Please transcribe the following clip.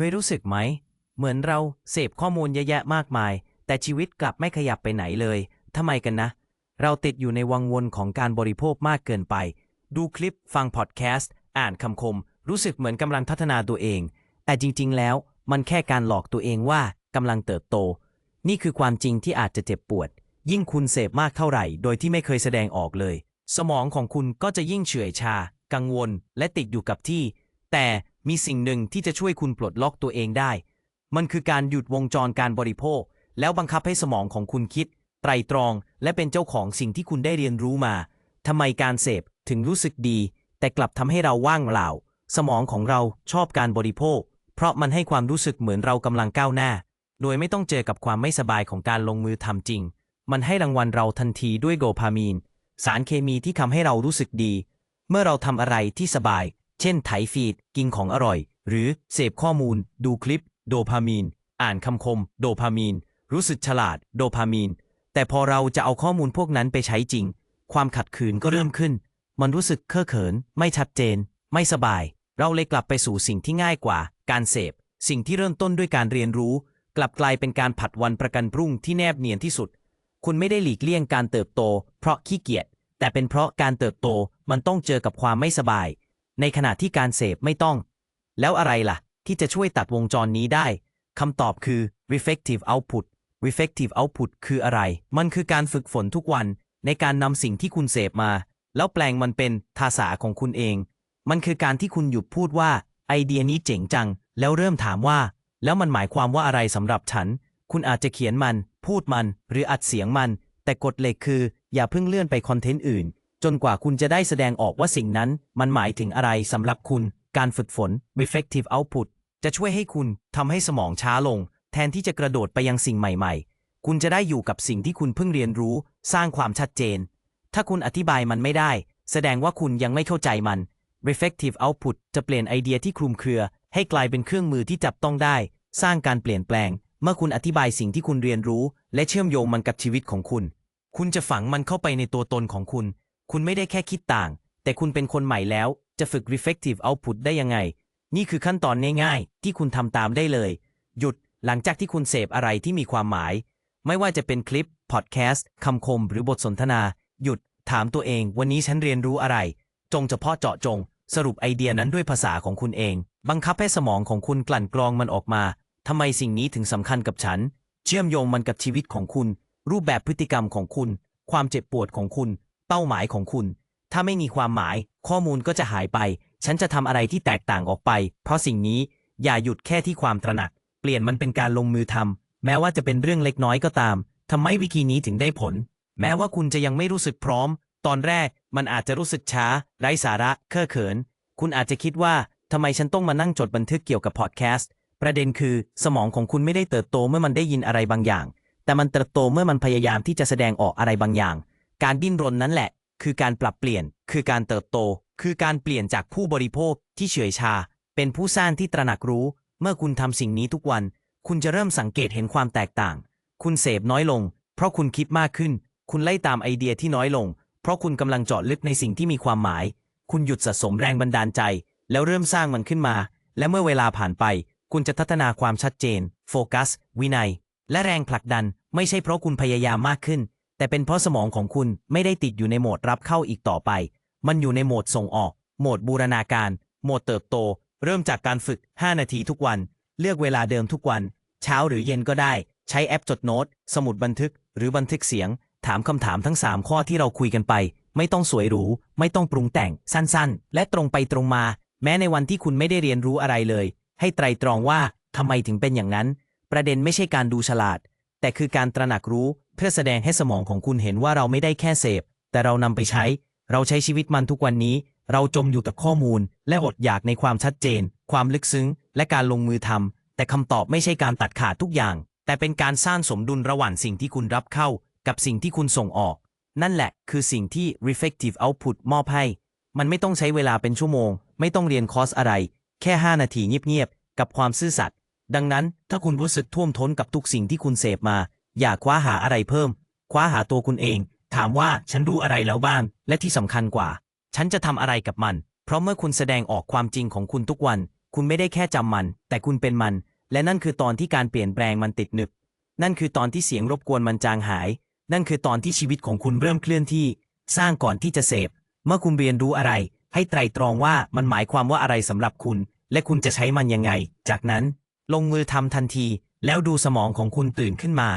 เคยรู้สึกไหม เหมือนเราเสพข้อมูลเยอะแยะมากมาย แต่ชีวิตกลับไม่ขยับไปไหนเลยทำไมกันนะ เราติดอยู่ในวังวนของการบริโภคมากเกินไป ดูคลิปฟังพอดแคสต์ อ่านคำคม รู้สึกเหมือนกำลังพัฒนาตัวเอง แต่จริง ๆ แล้วมันแค่การหลอกตัวเองว่ากำลังเติบโต นี่คือความจริงที่อาจจะเจ็บปวด ยิ่งคุณเสพมากเท่าไหร่ โดยที่ไม่เคยแสดงออกเลย สมองของคุณก็จะยิ่งเฉื่อยชา กังวล และติดอยู่กับที่ แต่ มีสิ่งหนึ่งที่จะช่วยคุณปลดล็อกตัวเองได้ มันคือการหยุดวงจรการบริโภค แล้วบังคับให้สมองของคุณคิด ไตรตรอง และเป็นเจ้าของสิ่งที่คุณได้เรียนรู้มาทำไมการเสพถึงรู้สึกดี แต่กลับทำให้เราว่างเปล่า สมองของเราชอบการบริโภค เพราะมันให้ความรู้สึกเหมือนเรากำลังก้าวหน้า โดยไม่ต้องเจอกับความไม่สบายของการลงมือทำจริง มันให้รางวัลเราทันทีด้วยโดพามีน สารเคมีที่ทำให้เรารู้สึกดี เมื่อเราทำอะไรที่สบาย เช่นไถฟีด กินของอร่อย หรือเสพข้อมูล ดูคลิป โดพามีน อ่านคำคม โดพามีน รู้สึกฉลาด โดพามีน แต่พอเราจะเอาข้อมูลพวกนั้นไปใช้จริง ความขัดขืนก็เริ่มขึ้น มันรู้สึกเคอะเขิน ไม่ชัดเจน ไม่สบาย เราเลยกลับไปสู่สิ่งที่ง่ายกว่า การเสพ สิ่งที่เริ่มต้นด้วยการเรียนรู้ กลับกลายเป็นการผัดวันประกันพรุ่งที่แนบเนียนที่สุด คุณไม่ได้หลีกเลี่ยงการเติบโต เพราะขี้เกียจแต่เป็นเพราะการเติบโตมันต้องเจอกับความไม่สบาย ในขณะที่การเสพไม่ต้อง แล้วอะไรล่ะ ที่จะช่วยตัดวงจรนี้ได้คำตอบคือ reflective output reflective output คืออะไร มันคือการฝึกฝนทุกวันในการนำสิ่งที่คุณเสพมา แล้วแปลงมันเป็นภาษาของคุณเอง มันคือการที่คุณหยุดพูดว่าไอเดียนี้เจ๋งจัง แล้วเริ่มถามว่า แล้วมันหมายความว่าอะไรสำหรับฉัน คุณอาจจะเขียนมัน พูดมัน หรืออัดเสียงมัน แต่กฎเหล็กคือ อย่าเพิ่งเลื่อนไปคอนเทนต์อื่น จนกว่าคุณจะได้แสดงออกว่าสิ่งนั้นมันหมายถึงอะไรสำหรับคุณ การฝึกฝน reflective output จะช่วยให้คุณทำให้สมองช้าลง แทนที่จะกระโดดไปยังสิ่งใหม่ ๆ คุณจะได้อยู่กับสิ่งที่คุณเพิ่งเรียนรู้ สร้างความชัดเจน ถ้าคุณอธิบายมันไม่ได้ แสดงว่าคุณยังไม่เข้าใจมัน reflective output จะเปลี่ยนไอเดียที่คลุมเครือ ให้กลายเป็นเครื่องมือที่จับต้องได้ สร้างการเปลี่ยนแปลง เมื่อคุณอธิบายสิ่งที่คุณเรียนรู้ และเชื่อมโยงมันกับชีวิตของคุณ คุณจะฝังมันเข้าไปในตัวตนของคุณ คุณไม่ได้แค่คิดต่าง แต่คุณเป็นคนใหม่แล้ว จะฝึก reflective output ได้ยังไง นี่คือขั้นตอนง่ายๆ ที่คุณทำตามได้เลย หยุดหลังจากที่คุณเสพอะไรที่มีความหมาย ไม่ว่าจะเป็นคลิป พอดแคสต์คำคมหรือบทสนทนา หยุด ถามตัวเอง วันนี้ฉันเรียนรู้อะไร จงเฉพาะเจาะจง สรุปไอเดียนั้นด้วยภาษาของคุณเอง บังคับให้สมองของคุณกลั่นกรองมันออกมาทำไมสิ่งนี้ถึงสำคัญกับฉัน เชื่อมโยงมันกับชีวิตของคุณ รูปแบบพฤติกรรมของคุณ ความเจ็บปวดของคุณ เป้าหมายของคุณ ถ้าไม่มีความหมาย ข้อมูลก็จะหายไป ฉันจะทำอะไรที่แตกต่างออกไป เพราะสิ่งนี้อย่าหยุดแค่ที่ความตระหนัก เปลี่ยนมันเป็นการลงมือทำแม้ว่าจะเป็นเรื่องเล็กน้อยก็ตามทำไมวิธีนี้ถึงได้ผล แม้ว่าคุณจะยังไม่รู้สึกพร้อม ตอนแรกมันอาจจะรู้สึกช้า ไร้สาระเคอะเขิน คุณอาจจะคิดว่าทำไมฉันต้องมานั่งจดบันทึกเกี่ยวกับพอดแคสต์ประเด็นคือ สมองของคุณไม่ได้เติบโตเมื่อมันได้ยินอะไรบางอย่าง แต่มันเติบโตเมื่อมันพยายามที่จะแสดงออกอะไรบางอย่าง การดิ้นรนนั้นแหละ คือการปรับเปลี่ยน คือการเติบโต คือการเปลี่ยนจากผู้บริโภคที่เฉื่อยชา เป็นผู้สร้างที่ตระหนักรู้ เมื่อคุณทำสิ่งนี้ทุกวัน คุณจะเริ่มสังเกตเห็นความแตกต่าง คุณเสพน้อยลง เพราะคุณคิดมากขึ้น คุณไล่ตามไอเดียที่น้อยลง เพราะคุณกำลังเจาะลึกในสิ่งที่มีความหมาย คุณหยุดสะสมแรงบันดาลใจ แล้วเริ่มสร้างมันขึ้นมา และเมื่อเวลาผ่านไป คุณจะพัฒนาความชัดเจน โฟกัส วินัย และแรงผลักดัน ไม่ใช่เพราะคุณพยายามมากขึ้น แต่เป็นเพราะสมองของคุณไม่ได้ติดอยู่ในโหมดรับเข้าอีกต่อไป มันอยู่ในโหมดส่งออก โหมดบูรณาการ โหมดเติบโต เริ่มจากการฝึก 5 นาทีทุกวัน เลือกเวลาเดิมทุกวัน เช้าหรือเย็นก็ได้ ใช้แอปจดโน้ต สมุดบันทึก หรือบันทึกเสียง ถามคำถามทั้ง 3 ข้อที่เราคุยกันไป ไม่ต้องสวยหรู ไม่ต้องปรุงแต่ง สั้นๆ และตรงไปตรงมา แม้ในวันที่คุณไม่ได้เรียนรู้อะไรเลย ให้ไตรตรองว่าทำไมถึงเป็นอย่างนั้น ประเด็นไม่ใช่การดูฉลาด แต่คือการตระหนักรู้ เพื่อแสดงให้สมองของคุณเห็นว่าเราไม่ได้แค่เสพ แต่เรานำไปใช้ เราใช้ชีวิตมันทุกวันนี้ เราจมอยู่กับข้อมูล และอดอยากในความชัดเจน ความลึกซึ้ง และการลงมือทำแต่คำตอบไม่ใช่การตัดขาดทุกอย่าง แต่เป็นการสร้างสมดุลระหว่างสิ่งที่คุณรับเข้า กับสิ่งที่คุณส่งออก นั่นแหละ คือสิ่งที่ reflective output มอบให้ มันไม่ต้องใช้เวลาเป็นชั่วโมง ไม่ต้องเรียนคอร์สอะไร แค่ 5 นาทีเงียบๆกับความซื่อสัตย์ดังนั้นถ้าคุณรู้สึกท่วมท้นกับทุกสิ่งที่คุณเสพมา อย่าคว้าหาอะไรเพิ่ม คว้าหาตัวคุณเอง ถามว่าฉันรู้อะไรแล้วบ้าง และที่สำคัญกว่า ฉันจะทำอะไรกับมัน เพราะเมื่อคุณแสดงออกความจริงของคุณทุกวัน คุณไม่ได้แค่จำมัน แต่คุณเป็นมัน และนั่นคือตอนที่การเปลี่ยนแปลงมันติดหนึบ นั่นคือตอนที่เสียงรบกวนมันจางหาย นั่นคือตอนที่ชีวิตของคุณเริ่มเคลื่อนที่ สร้างก่อนที่จะเสพ เมื่อคุณเรียนรู้อะไร ให้ไตรตรองว่ามันหมายความว่าอะไรสำหรับคุณ และคุณจะใช้มันยังไง จากนั้น ลงมือทำทันที แล้วดูสมองของคุณตื่นขึ้นมา